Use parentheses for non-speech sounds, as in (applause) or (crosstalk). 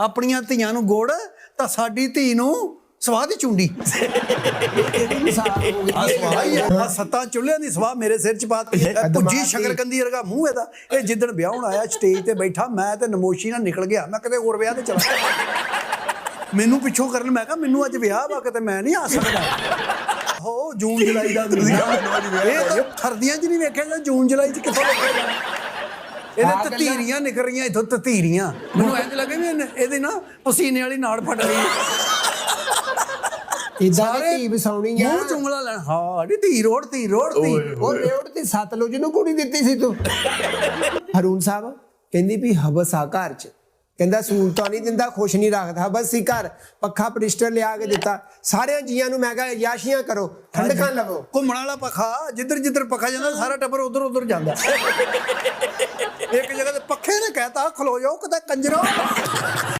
ਆਪਣੀਆਂ ਧੀਆਂ ਨੂੰ ਗੁੜ ਤਾਂ ਸਾਡੀ ਧੀ ਨੂੰ ਸਵਾਦ ਚੁੰਡੀ। ਆ ਸਵਾਹ ਹੀ ਆ। ਆਹ ਸੱਤਾਂ ਚੁੱਲ੍ਹਿਆਂ ਦੀ ਸਵਾਹ ਮੇਰੇ ਸਿਰ ਚ ਇਹ ਭੁੱਜੀ ਸ਼ਕਰਕੰਦੀ ਵਰਗਾ ਮੂੰਹ ਇਹਦਾ। ਇਹ ਜਿੱਦਣ ਵਿਆਹਣ ਆਇਆ ਸਟੇਜ ਤੇ ਬੈਠਾ ਮੈਂ ਤੇ ਨਮੋਸ਼ੀ ਨਾਲ ਨਿਕਲ ਗਿਆ। ਮੈਂ ਕਿਤੇ ਹੋਰ ਵਿਆਹ ਤੇ ਚਲਾ ਮੈਨੂੰ ਪਿੱਛੋਂ ਕਰਨ ਮੈਂ ਕਿਹਾ ਮੈਨੂੰ ਅੱਜ ਵਿਆਹ ਵਾ ਕਿਤੇ ਮੈਂ ਨਹੀਂ ਆ ਸਕਦਾ। ਹੋ ਜੂਨ ਜੁਲਾਈ ਦਾ ਤੁਸੀਂ ਇਹ ਤਾਂ ਸਰਦੀਆਂ 'ਚ ਨਹੀਂ ਵੇਖਿਆ ਜੂਨ ਜੁਲਾਈ 'ਚ ਕਿੱਥੋਂ ਵੇਖਿਆ ਇਹਦੇ ਤਤੀਰੀਆਂ ਨਿਕਲ ਰਹੀਆਂ ਇਥੋਂ ਤਤੀਰੀਆਂ। ਮੈਨੂੰ ਇੰਜ ਲੱਗੇ ਵੀ ਇਹਦੇ ਨਾ ਪਸੀਨੇ ਵਾਲੀ ਨਾੜ ਫਟ ਰਹੀ ਇਦਾਂ ਦੀ ਧੀ ਵਸਾਉਣੀ ਆ। ਮੂੰਹ ਚੁੰਗਲਾ ਲੈਣ। ਹਾਂ ਨੀ ਧੀ ਰੋੜ ਧੀ ਰੋੜ ਧੀ। ਉਹ ਰੇਵੜ ਤੇ ਸਤਲੁਜ ਨੂੰ ਕੁੜੀ ਦਿੱਤੀ ਸੀ ਤੂੰ। ਹਰੂਨ ਸਾਹਿਬ ਕਹਿੰਦੀ ਵੀ ਹਵਸ ਆ ਘਰ ਚ। ਕਹਿੰਦਾ ਸਹੂਲਤਾਂ ਨਹੀਂ ਦਿੰਦਾ ਖੁਸ਼ ਨਹੀਂ ਰੱਖਦਾ। ਬਸ ਸੀ ਘਰ ਪੱਖਾ ਪ੍ਰਿਸਟਰ ਲਿਆ ਕੇ ਦਿੱਤਾ। ਸਾਰਿਆਂ ਜੀਆਂ ਨੂੰ ਮੈਂ ਕਿਹਾ ਯਾਸ਼ੀਆਂ ਕਰੋ ਠੰਡਕਾਂ ਲਵੋ? ਘੁੰਮਣ ਵਾਲਾ ਪੱਖਾ ਜਿੱਧਰ ਜਿੱਧਰ ਪੱਖਾ ਜਾਂਦਾ ਸਾਰਾ ਟੱਬਰ ਉਧਰ ਉਧਰ ਜਾਂਦਾ। (laughs) ਇੱਕ ਜਗ੍ਹਾ ਤੇ ਪੱਖੇ ਨੇ ਕਹਿਤਾ ਖਲੋ ਜਾਓ ਕਿਤੇ ਕੰਜਰੋ।